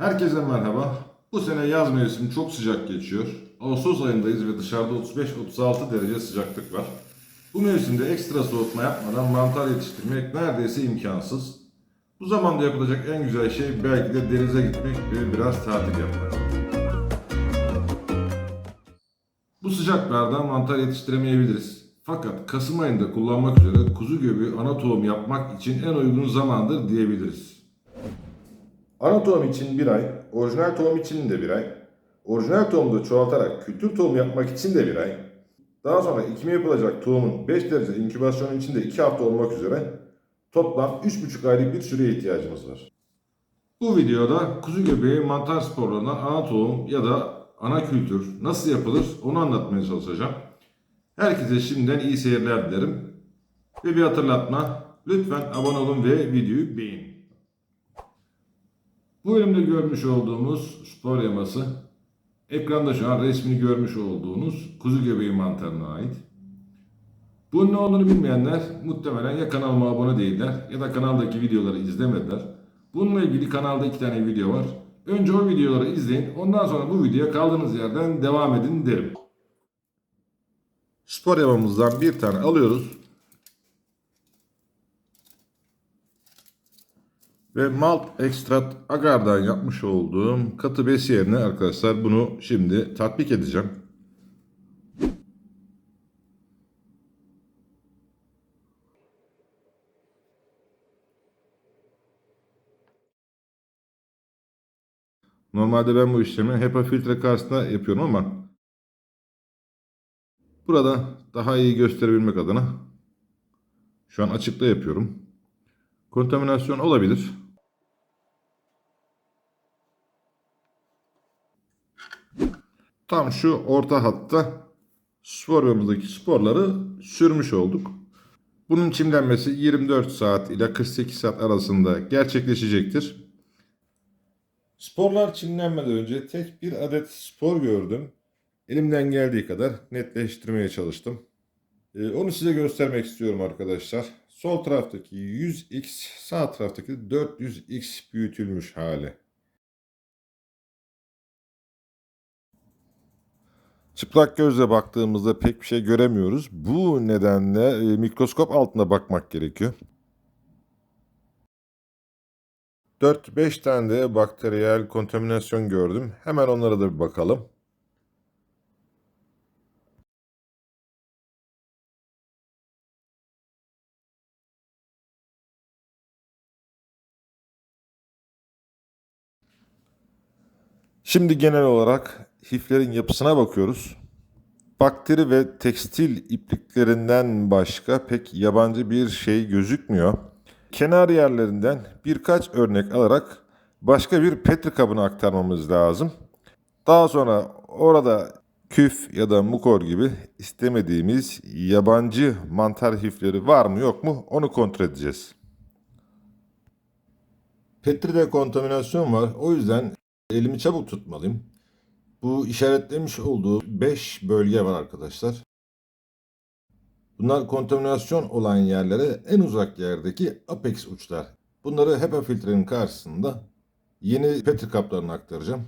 Herkese merhaba. Bu sene yaz mevsimi çok sıcak geçiyor. Ağustos ayındayız ve dışarıda 35-36 derece sıcaklık var. Bu mevsimde ekstra soğutma yapmadan mantar yetiştirmek neredeyse imkansız. Bu zamanda yapılacak en güzel şey belki de denize gitmek ve biraz tatil yapmak. Bu sıcaklarda mantar yetiştiremeyebiliriz. Fakat Kasım ayında kullanmak üzere kuzu göbeği ana tohum yapmak için en uygun zamandır diyebiliriz. Ana tohum için bir ay, orijinal tohum için de bir ay, orijinal tohumu da çoğaltarak kültür tohum yapmak için de bir ay, daha sonra ekimi yapılacak tohumun 5 derece inkübasyonu için de 2 hafta olmak üzere toplam 3,5 aylık bir süreye ihtiyacımız var. Bu videoda kuzu göbeği mantar sporlarından ana tohum ya da ana kültür nasıl yapılır onu anlatmaya çalışacağım. Herkese şimdiden iyi seyirler dilerim. Ve bir hatırlatma, lütfen abone olun ve videoyu beğenin. Bu bölümde görmüş olduğumuz spor yaması, ekranda şu an resmini görmüş olduğunuz kuzu göbeği mantarına ait. Bunun ne olduğunu bilmeyenler muhtemelen ya kanalıma abone değiller ya da kanaldaki videoları izlemediler. Bununla ilgili kanalda iki tane video var. Önce o videoları izleyin, ondan sonra bu videoya kaldığınız yerden devam edin derim. Spor yamamızdan bir tane alıyoruz. Ve malt ekstrat agardan yapmış olduğum katı besi yerine arkadaşlar bunu şimdi tatbik edeceğim. Normalde ben bu işlemi HEPA filtre karşısında yapıyorum ama burada daha iyi gösterebilmek adına şu an açıkta yapıyorum. Kontaminasyon olabilir. Tam şu orta hatta sporyumuzdaki sporları sürmüş olduk. Bunun çimlenmesi 24 saat ile 48 saat arasında gerçekleşecektir. Sporlar çimlenmeden önce tek bir adet spor gördüm. Elimden geldiği kadar netleştirmeye çalıştım. Ee, onu size göstermek istiyorum arkadaşlar. Sol taraftaki 100x, sağ taraftaki 400x büyütülmüş hali. Çıplak gözle baktığımızda pek bir şey göremiyoruz. Bu nedenle e, mikroskop altında bakmak gerekiyor. 4-5 tane de bakteriyel kontaminasyon gördüm. Hemen onlara da bir bakalım. Şimdi genel olarak hiflerin yapısına bakıyoruz. Bakteri ve tekstil ipliklerinden başka pek yabancı bir şey gözükmüyor. Kenar yerlerinden birkaç örnek alarak başka bir petri kabına aktarmamız lazım. Daha sonra orada küf ya da mukor gibi istemediğimiz yabancı mantar hifleri var mı yok mu onu kontrol edeceğiz. Petri'de kontaminasyon var. O yüzden elimi çabuk tutmalıyım. Bu işaretlemiş olduğu 5 bölge var arkadaşlar. Bunlar kontaminasyon olan yerlere en uzak yerdeki apex uçlar. Bunları HEPA filtrenin karşısında yeni petri kaplarına aktaracağım.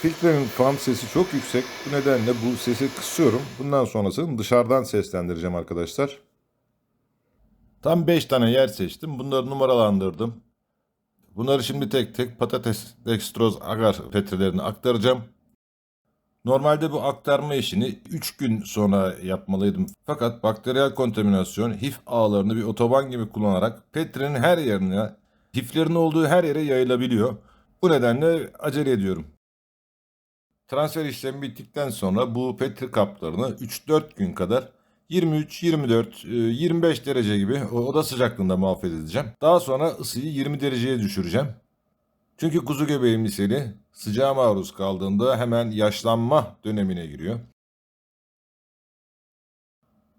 Filtrenin fan sesi çok yüksek. Bu nedenle bu sesi kısıyorum. Bundan sonrasını dışarıdan seslendireceğim arkadaşlar. Tam 5 tane yer seçtim. Bunları numaralandırdım. Bunları şimdi tek tek patates, dextroz, agar petrelerine aktaracağım. Normalde bu aktarma işini 3 gün sonra yapmalıydım. Fakat bakteriyel kontaminasyon hif ağlarını bir otoban gibi kullanarak petrenin her yerine, hiflerin olduğu her yere yayılabiliyor. Bu nedenle acele ediyorum. Transfer işlemi bittikten sonra bu petri kaplarını 3-4 gün kadar 23, 24, 25 derece gibi oda sıcaklığında muhafaza edeceğim. Daha sonra ısıyı 20 dereceye düşüreceğim. Çünkü kuzu göbeği misali sıcağa maruz kaldığında hemen yaşlanma dönemine giriyor.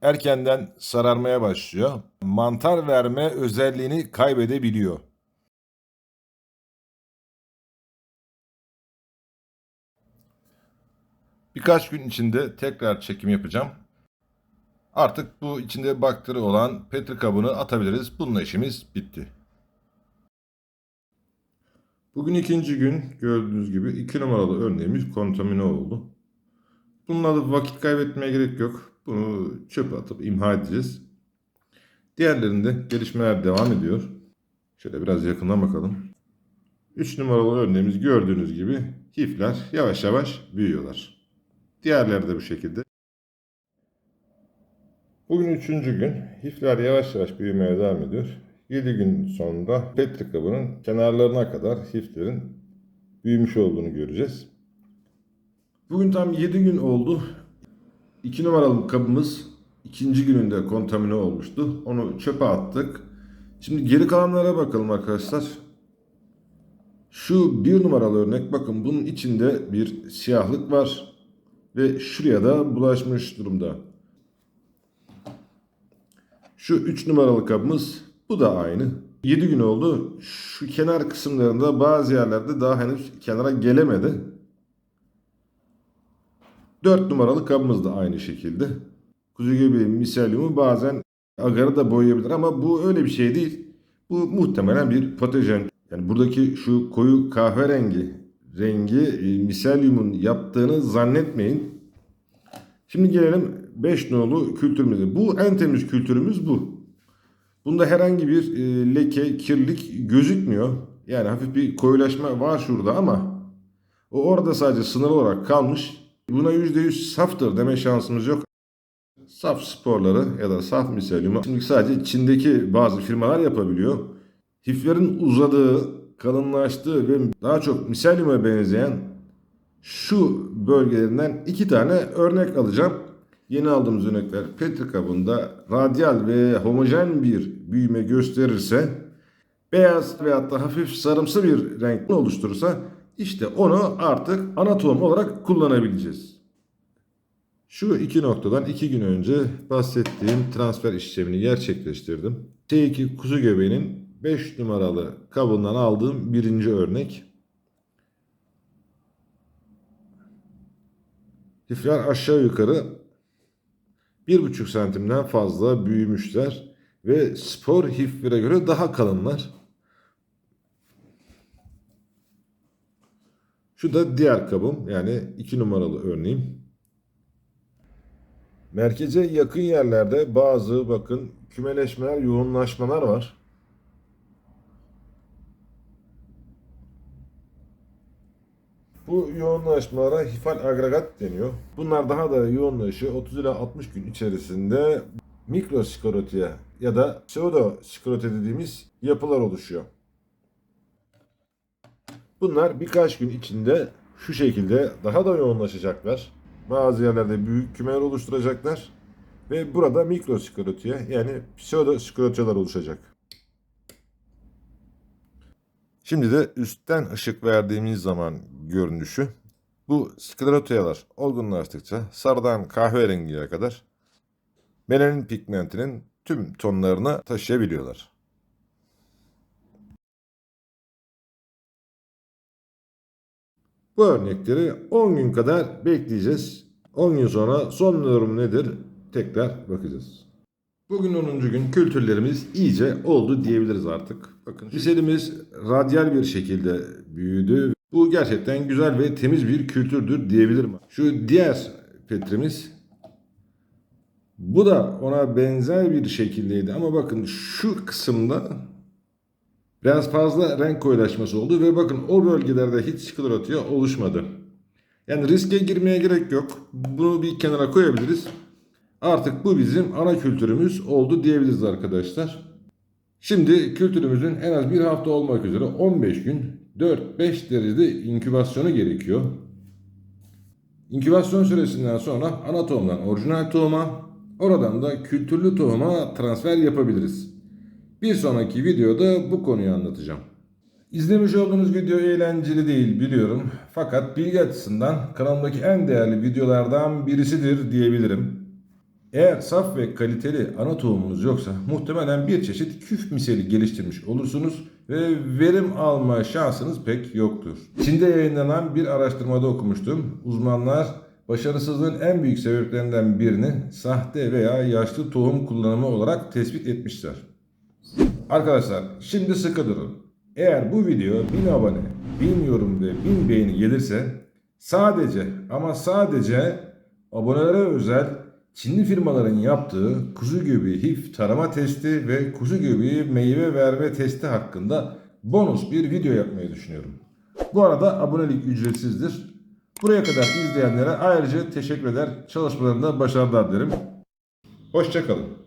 Erkenden sararmaya başlıyor. Mantar verme özelliğini kaybedebiliyor. Birkaç gün içinde tekrar çekim yapacağım. Artık bu içinde bakteri olan petri kabını atabiliriz. Bununla işimiz bitti. Bugün ikinci gün gördüğünüz gibi iki numaralı örneğimiz kontamine oldu. Bununla da vakit kaybetmeye gerek yok. Bunu çöpe atıp imha edeceğiz. Diğerlerinde gelişmeler devam ediyor. Şöyle biraz yakından bakalım. 3 numaralı örneğimiz gördüğünüz gibi hifler yavaş yavaş büyüyorlar. Diğerleri de bu şekilde. Bugün üçüncü gün. Hifler yavaş yavaş büyümeye devam ediyor. 7 gün sonunda petri kabının kenarlarına kadar hiflerin büyümüş olduğunu göreceğiz. Bugün tam 7 gün oldu. 2 numaralı kabımız ikinci gününde kontamine olmuştu. Onu çöpe attık. Şimdi geri kalanlara bakalım arkadaşlar. Şu bir numaralı örnek bakın bunun içinde bir siyahlık var. Ve şuraya da bulaşmış durumda. Şu 3 numaralı kabımız bu da aynı. 7 gün oldu. Şu kenar kısımlarında bazı yerlerde daha henüz kenara gelemedi. 4 numaralı kabımız da aynı şekilde. Kuzu göbeği miselyumu bazen agarı da boyayabilir ama bu öyle bir şey değil. Bu muhtemelen bir patojen. Yani buradaki şu koyu kahverengi rengi e, miselyumun yaptığını zannetmeyin. Şimdi gelelim 5 nolu kültürümüze. Bu en temiz kültürümüz bu. Bunda herhangi bir e, leke, kirlilik gözükmüyor. Yani hafif bir koyulaşma var şurada ama o orada sadece sınırlı olarak kalmış. Buna %100 saftır deme şansımız yok. Saf sporları ya da saf miselyumu şimdi sadece Çin'deki bazı firmalar yapabiliyor. Hiflerin uzadığı, kalınlaştığı ve daha çok miselyuma benzeyen şu bölgelerinden iki tane örnek alacağım. Yeni aldığımız örnekler petri kabında radyal ve homojen bir büyüme gösterirse beyaz veyahut da hafif sarımsı bir renk oluşturursa işte onu artık ana olarak kullanabileceğiz. Şu iki noktadan iki gün önce bahsettiğim transfer işlemini gerçekleştirdim. T2 kuzu göbeğinin 5 numaralı kabından aldığım birinci örnek. Hifler aşağı yukarı 1,5 santimden fazla büyümüşler ve spor hiflere göre daha kalınlar. Şu da diğer kabım yani 2 numaralı örneğim. Merkeze yakın yerlerde bazı bakın kümeleşmeler, yoğunlaşmalar var. Bu yoğunlaşmalara hifal agregat deniyor. Bunlar daha da yoğunlaşıyor. 30 ila 60 gün içerisinde mikrosklerotiye ya da pseudosklerote dediğimiz yapılar oluşuyor. Bunlar birkaç gün içinde şu şekilde daha da yoğunlaşacaklar. Bazı yerlerde büyük kümeler oluşturacaklar. Ve burada mikrosklerotiye yani pseudosklerotiyalar oluşacak. Şimdi de üstten ışık verdiğimiz zaman görünüşü bu sklerotiyalar olgunlaştıkça sarıdan kahverengiye kadar melanin pigmentinin tüm tonlarını taşıyabiliyorlar. Bu örnekleri 10 gün kadar bekleyeceğiz. 10 gün sonra son durum nedir tekrar bakacağız. Bugün 10. gün kültürlerimiz iyice oldu diyebiliriz artık. Bakın liselimiz radyal bir şekilde büyüdü. Bu gerçekten güzel ve temiz bir kültürdür diyebilirim. Şu diğer petrimiz bu da ona benzer bir şekildeydi ama bakın şu kısımda biraz fazla renk koyulaşması oldu ve bakın o bölgelerde hiç sklerotiya oluşmadı. Yani riske girmeye gerek yok. Bunu bir kenara koyabiliriz. Artık bu bizim ana kültürümüz oldu diyebiliriz arkadaşlar. Şimdi kültürümüzün en az bir hafta olmak üzere 15 gün 4-5 derecede inkübasyonu gerekiyor. İnkübasyon süresinden sonra ana tohumdan orijinal tohuma, oradan da kültürlü tohuma transfer yapabiliriz. Bir sonraki videoda bu konuyu anlatacağım. İzlemiş olduğunuz video eğlenceli değil biliyorum. Fakat bilgi açısından kanalımdaki en değerli videolardan birisidir diyebilirim. Eğer saf ve kaliteli ana tohumunuz yoksa muhtemelen bir çeşit küf miseli geliştirmiş olursunuz ve verim alma şansınız pek yoktur. Çin'de yayınlanan bir araştırmada okumuştum. Uzmanlar başarısızlığın en büyük sebeplerinden birini sahte veya yaşlı tohum kullanımı olarak tespit etmişler. Arkadaşlar şimdi sıkı durun. Eğer bu video 1000 abone bin yorum ve bin beğeni gelirse sadece ama sadece abonelere özel Çinli firmaların yaptığı kuzu göbeği hif tarama testi ve kuzu göbeği meyve verme testi hakkında bonus bir video yapmayı düşünüyorum. Bu arada abonelik ücretsizdir. Buraya kadar izleyenlere ayrıca teşekkür eder. Çalışmalarında başarılar dilerim. Hoşçakalın.